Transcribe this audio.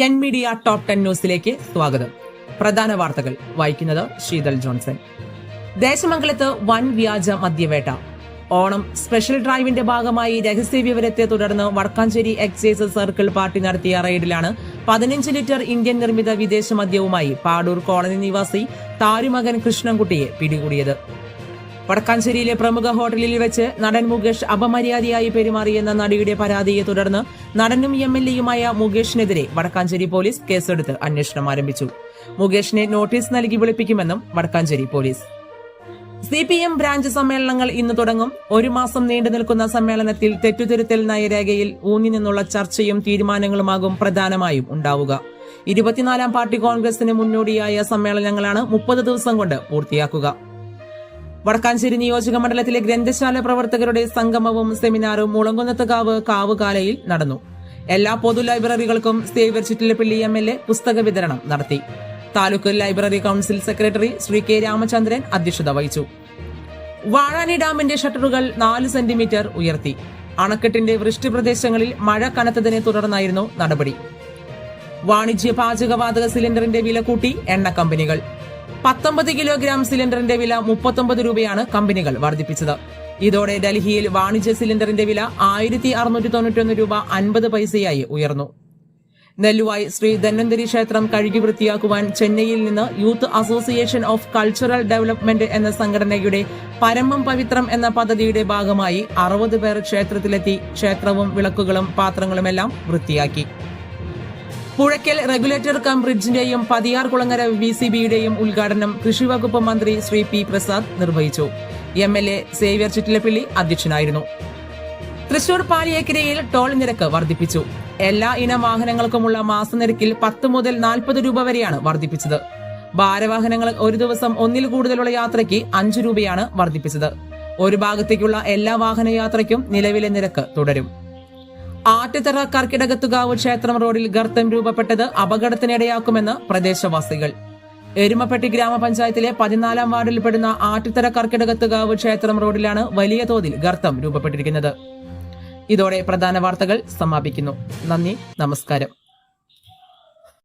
N media top ten ന്യൂസിലേക്ക് സ്വാഗതം. പ്രധാന വാർത്തകൾ വായിക്കുന്നത് ശീതൽ ജോൺസൺ. ദേശമംഗലത്ത് വൻ വ്യാജ മദ്യവേട്ട. ഓണം സ്പെഷ്യൽ ഡ്രൈവിന്റെ ഭാഗമായി രഹസ്യ വിവരത്തെ തുടർന്ന് വടക്കാഞ്ചേരി എക്സൈസ് സർക്കിൾ പാർട്ടി നടത്തിയ റെയ്ഡിലാണ് പതിനഞ്ച് ലിറ്റർ ഇന്ത്യൻ നിർമ്മിത വിദേശ മദ്യവുമായി പാടൂർ കോളനി നിവാസി താരുമകൻ കൃഷ്ണൻകുട്ടിയെ പിടികൂടിയത്. വടക്കാഞ്ചേരിയിലെ പ്രമുഖ ഹോട്ടലിൽ വെച്ച് നടൻ മുകേഷ് അപമര്യാദയായി പെരുമാറിയെന്ന നടിയുടെ പരാതിയെ തുടർന്ന് നടനും എം എൽ എയുമായ മുകേഷിനെതിരെ വടക്കാഞ്ചേരി പോലീസ് കേസെടുത്ത് അന്വേഷണം ആരംഭിച്ചു. മുകേഷിനെ നോട്ടീസ് നൽകി വിളിപ്പിക്കുമെന്നും Vadakkanchery police. C P M branch സമ്മേളനങ്ങൾ ഇന്ന് തുടങ്ങും. ഒരു മാസം നീണ്ടു നിൽക്കുന്ന സമ്മേളനത്തിൽ തെറ്റുതിരുത്തൽ നയരേഖയിൽ ഊന്നി നിന്നുള്ള ചർച്ചയും തീരുമാനങ്ങളുമാകും പ്രധാനമായും ഉണ്ടാവുക. ഇരുപത്തിനാലാം പാർട്ടി കോൺഗ്രസിന് മുന്നോടിയായ സമ്മേളനങ്ങളാണ് മുപ്പത് ദിവസം കൊണ്ട് പൂർത്തിയാക്കുക. വടക്കാഞ്ചേരി നിയോജക മണ്ഡലത്തിലെ ഗ്രന്ഥശാല പ്രവർത്തകരുടെ സംഗമവും സെമിനാറും മുളങ്കുന്നത്തുകാവ് കാവുകാലയിൽ നടന്നു. എല്ലാ പൊതു ലൈബ്രറികൾക്കും Xavier Chittilappally M L A പുസ്തക വിതരണം നടത്തി. Taluk library council secretary Shri K Ramachandran അധ്യക്ഷത വഹിച്ചു. വാഴാനി ഡാമിന്റെ ഷട്ടറുകൾ നാല് സെന്റിമീറ്റർ ഉയർത്തി. അണക്കെട്ടിന്റെ വൃഷ്ടി പ്രദേശങ്ങളിൽ മഴ കനത്തതിനെ തുടർന്നായിരുന്നു നടപടി. വാണിജ്യ പാചകവാതക സിലിണ്ടറിന്റെ വില കൂട്ടി എണ്ണ കമ്പനികൾ പത്തൊമ്പത് കിലോഗ്രാം സിലിണ്ടറിന്റെ വില മുപ്പത്തൊമ്പത് രൂപയാണ് കമ്പനികൾ വർദ്ധിപ്പിച്ചത്. ഇതോടെ ഡൽഹിയിൽ വാണിജ്യ സിലിണ്ടറിന്റെ വില ആയിരത്തി അറുന്നൂറ്റി തൊണ്ണൂറ്റൊന്ന് രൂപ അൻപത് പൈസയായി ഉയർന്നു. നെല്ലുവായി ശ്രീ ധന്വന്തരി ക്ഷേത്രം കഴുകി വൃത്തിയാക്കുവാൻ ചെന്നൈയിൽ നിന്ന് youth association of cultural development എന്ന സംഘടനയുടെ പരമം പവിത്രം എന്ന പദ്ധതിയുടെ ഭാഗമായി അറുപത് പേർ ക്ഷേത്രത്തിലെത്തി ക്ഷേത്രവും വിളക്കുകളും പാത്രങ്ങളുമെല്ലാം വൃത്തിയാക്കി. പുഴയ്ക്കൽ റെഗുലേറ്റർ കം ബ്രിഡ്ജിന്റെയും പതിയാർ കുളങ്ങര വി സി ബിയുടെയും ഉദ്ഘാടനം കൃഷിവകുപ്പ് മന്ത്രി ശ്രീ പി പ്രസാദ് നിർവഹിച്ചു. M L A Xavier Chittilappilly അധ്യക്ഷനായിരുന്നു. തൃശൂർ പാലിയേക്കരയിൽ ടോൾ നിരക്ക് വർദ്ധിപ്പിച്ചു. എല്ലാ ഇനം വാഹനങ്ങൾക്കുമുള്ള മാസനിരക്കിൽ പത്ത് മുതൽ നാൽപ്പത് രൂപ വരെയാണ് വർദ്ധിപ്പിച്ചത്. ഭാരവാഹനങ്ങൾ ഒരു ദിവസം ഒന്നിൽ കൂടുതലുള്ള യാത്രയ്ക്ക് അഞ്ചു രൂപയാണ് വർദ്ധിപ്പിച്ചത്. ഒരു ഭാഗത്തേക്കുള്ള എല്ലാ വാഹന വാഹനയാത്രയ്ക്കും നിലവിലെ നിരക്ക് തുടരും. ആറ്റുതറ കർക്കിടകത്തുകാവ് ക്ഷേത്രം റോഡിൽ ഗർത്തം രൂപപ്പെട്ടത് അപകടത്തിനിടയാക്കുമെന്ന് പ്രദേശവാസികൾ. എരുമപ്പെട്ടി ഗ്രാമപഞ്ചായത്തിലെ പതിനാലാം വാർഡിൽപ്പെടുന്ന ആറ്റുതറ കർക്കിടകത്തുകാവ് ക്ഷേത്രം റോഡിലാണ് വലിയ തോതിൽ ഗർത്തം രൂപപ്പെട്ടിരിക്കുന്നത്. ഇതോടെ പ്രധാന വാർത്തകൾ സമാപിക്കുന്നു. നന്ദി നമസ്കാരം.